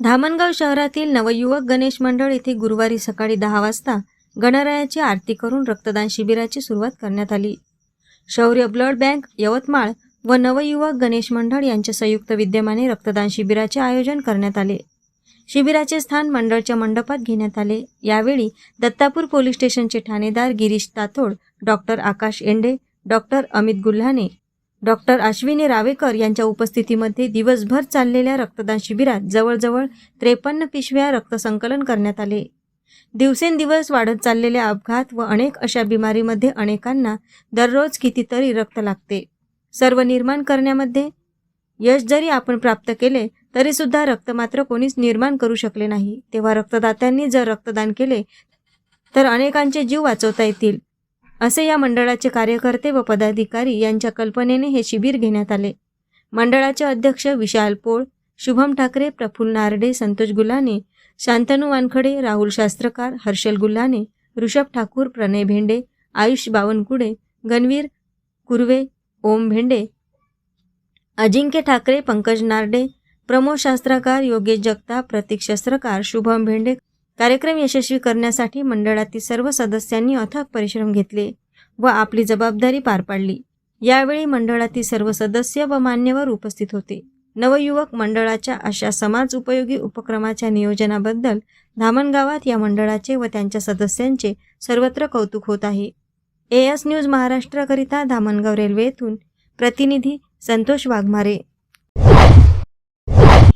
धामणगाव शहरातील नवयुवक गणेश मंडळ येथे गुरुवारी सकाळी दहा वाजता गणरायाची आरती करून रक्तदान शिबिराची सुरुवात करण्यात आली. शौर्य ब्लड बँक यवतमाळ व नवयुवक गणेश मंडळ यांच्या संयुक्त विद्यमाने रक्तदान शिबिराचे आयोजन करण्यात आले. शिबिराचे स्थान मंडळच्या मंडपात घेण्यात आले. यावेळी दत्तापूर पोलीस स्टेशनचे ठाणेदार Girish Tatod doctor Akash Ende doctor Amit Gulhane doctor Ashwini Ravekar यांच्या उपस्थितीमध्ये दिवसभर चाललेल्या रक्तदान शिबिरात जवळजवळ त्रेपन्न पिशव्या रक्तसंकलन करण्यात आले. दिवसेंदिवस वाढत चाललेल्या अपघात व अनेक अशा बिमारीमध्ये अनेकांना दररोज कितीतरी रक्त लागते. सर्व निर्माण करण्यामध्ये यश जरी आपण प्राप्त केले तरीसुद्धा रक्त मात्र कोणीच निर्माण करू शकले नाही. तेव्हा रक्तदात्यांनी जर रक्तदान केले तर अनेकांचे जीव वाचवता येतील. असे या मंडळाचे कार्यकर्ते व पदाधिकारी यांच्या कल्पनेने हे शिबिर घेण्यात आले. मंडळाचे अध्यक्ष विशाल पोळ शुभम ठाकरे प्रफुल्ल नारडे संतोष गुलाने शांतनू वानखडे राहुल शास्त्रकार हर्षल गुल्हाने ऋषभ ठाकूर प्रणय भेंडे आयुष बावनकुडे गणवीर कुर्वे ओम भेंडे अजिंक्य ठाकरे पंकज नारडे प्रमोद शास्त्रकार योगेश जगताप प्रतीक शस्त्रकार शुभम भेंडे कार्यक्रम यशस्वी करण्यासाठी मंडळातील सर्व सदस्यांनी अथक परिश्रम घेतले व आपली जबाबदारी पार पाडली. यावेळी मंडळातील सर्व सदस्य व मान्यवर उपस्थित होते. नवयुवक मंडळाच्या अशा समाज उपयोगी उपक्रमाच्या नियोजनाबद्दल धामणगावात या मंडळाचे व त्यांच्या सदस्यांचे सर्वत्र कौतुक होत आहे. ए एस न्यूज महाराष्ट्राकरिता धामणगाव रेल्वे येथून प्रतिनिधी संतोष वाघमारे.